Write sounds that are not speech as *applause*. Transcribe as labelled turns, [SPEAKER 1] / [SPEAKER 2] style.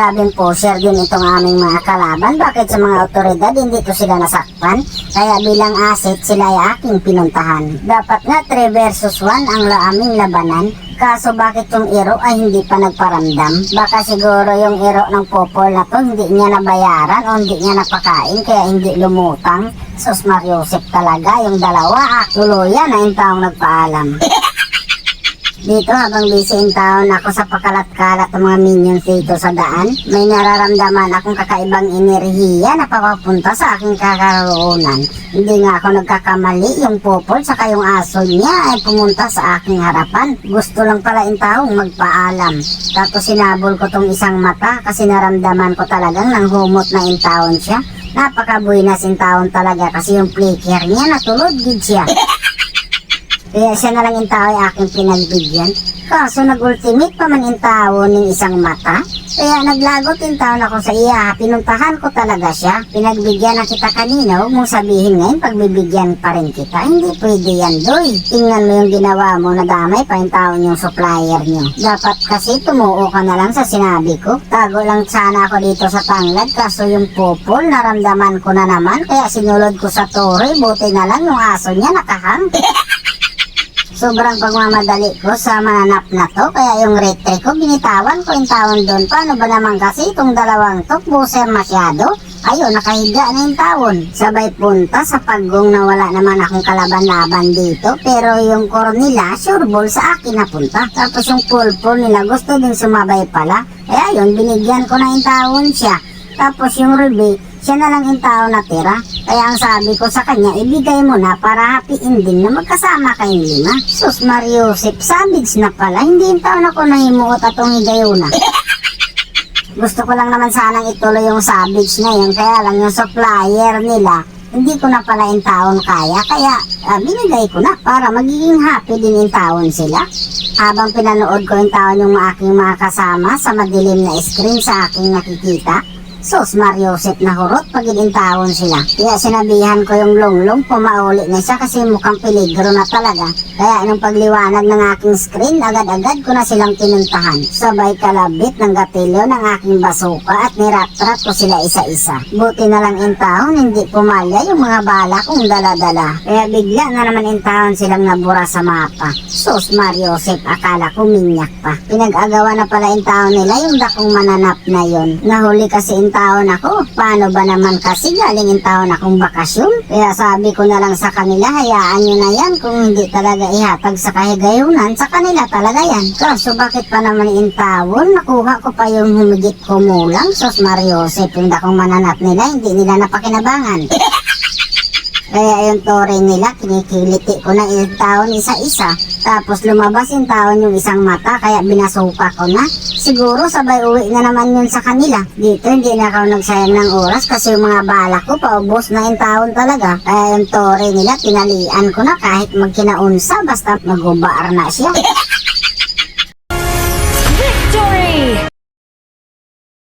[SPEAKER 1] Sabing pusher din itong aming mga kalaban. Bakit sa mga otoridad hindi to sila nasaktan? Kaya bilang asset sila ay aking pinuntahan. Dapat nga 3 versus 1 ang la aming labanan. Kaso bakit yung iro ay hindi pa nagparamdam? Baka siguro yung iro ng popol na to hindi niya nabayaran o hindi niya napakain kaya hindi lumutang. Sus Mariusip talaga yung dalawa ah. Tuluyan na yung taong nagpaalam. Dito habang busy in town ako sa pakalat-kalat ng mga minions dito sa daan, may nararamdaman akong kakaibang enerhiya na papapunta sa aking kakaroonan. Hindi nga ako nagkakamali, yung popol saka yung aso niya ay pumunta sa aking harapan. Gusto lang pala in taong magpaalam. Tapos sinabol ko tong isang mata kasi naramdaman ko talagang nang humot na in town siya. Napakabuhay na sin taon talaga kasi yung flicker niya natulod gid siya. Kaya siya na lang yung tao ay aking pinagbigyan. Kaso nag-ultimate pa man yung tao ng isang mata. Kaya naglagot yung tao ako sa iya. Pinuntahan ko talaga siya. Pinagbigyan na kita kanina. Huwag mong sabihin ngayon pagbibigyan pa rin kita. Hindi pwede yan, doy. Tingnan mo yung ginawa mo. Nadamay pa yung tao yung supplier nyo. Dapat kasi tumuo ka na lang sa sinabi ko. Tago lang sana ako dito sa tanglad. Kaso yung popol, naramdaman ko na naman. Kaya sinulod ko sa tore. Buti na lang yung aso niya nakahang. *laughs* Sobrang pagmamadali ko sa mananap na to, kaya yung retry ko, binitawan ko yung tawon doon. Paano ba naman kasi itong dalawang to, buser masyado? Ayun, nakahiga na yung tawon. Sabay punta sa paggong na wala naman akong kalaban-laban dito. Pero yung core nila, sure ball sa akin napunta. Tapos yung pulpul nila, gusto din sumabay pala. Kaya yun, binigyan ko na yung tawon siya. Tapos yung ruby, siya na lang yung tao na tira. Kaya ang sabi ko sa kanya, ibigay mo na para happy ending na magkasama kayong lima. Sus Mariusip, savage na pala. Hindi yung tao na ko nahimuot atong higayo na. Gusto ko lang naman sanang ituloy yung savage na yun. Kaya lang yung supplier nila, hindi ko na pala yung taon kaya. Kaya ah, binigay ko na para magiging happy din yung taon sila. Habang pinanood ko yung taon yung aking mga kasama sa madilim na screen sa aking nakikita, Sus, Mariosep na hurot pag inintawon sila. Kaya sinabihan ko yung longlong pumauli na siya kasi mukhang peligro na talaga. Kaya nung pagliwanag ng aking screen, agad-agad ko na silang pinuntahan. Sabay kalabit ng gatilyo ng aking basuka at nirap-trap ko sila isa-isa. Buti na lang intahon, hindi pumalya yung mga bala kong dala-dala. Kaya bigla na naman intahon silang nabura sa mapa. Sus, Mariosep, akala ko minyak pa. Pinag-agawa na pala intahon nila yung dakong mananap na yon. Nahuli kasi taon ako. Paano ba naman kasi galing yung taon akong bakasyon? Kaya sabi ko na lang sa kanila, hayaan nyo na yan kung hindi talaga ihatag sa kahigayunan, sa kanila talaga yan. Kaso bakit pa naman yung tawon? Nakuha ko pa yung humigit kumulang. Sos Mariosep, yung dakong mananap nila, hindi nila napakinabangan. *laughs* Kaya yung tore nila, kinikiliti ko na yung taon isa-isa. Tapos lumabas yung taon yung isang mata, kaya binasuka ko na. Siguro sabay uwi na naman yun sa kanila. Dito hindi na ako nagsayang ng oras kasi yung mga bala ko paubos na yung taon talaga. Kaya yung tore nila, tinalian ko na kahit magkinaunsa basta magubar na siya. *laughs*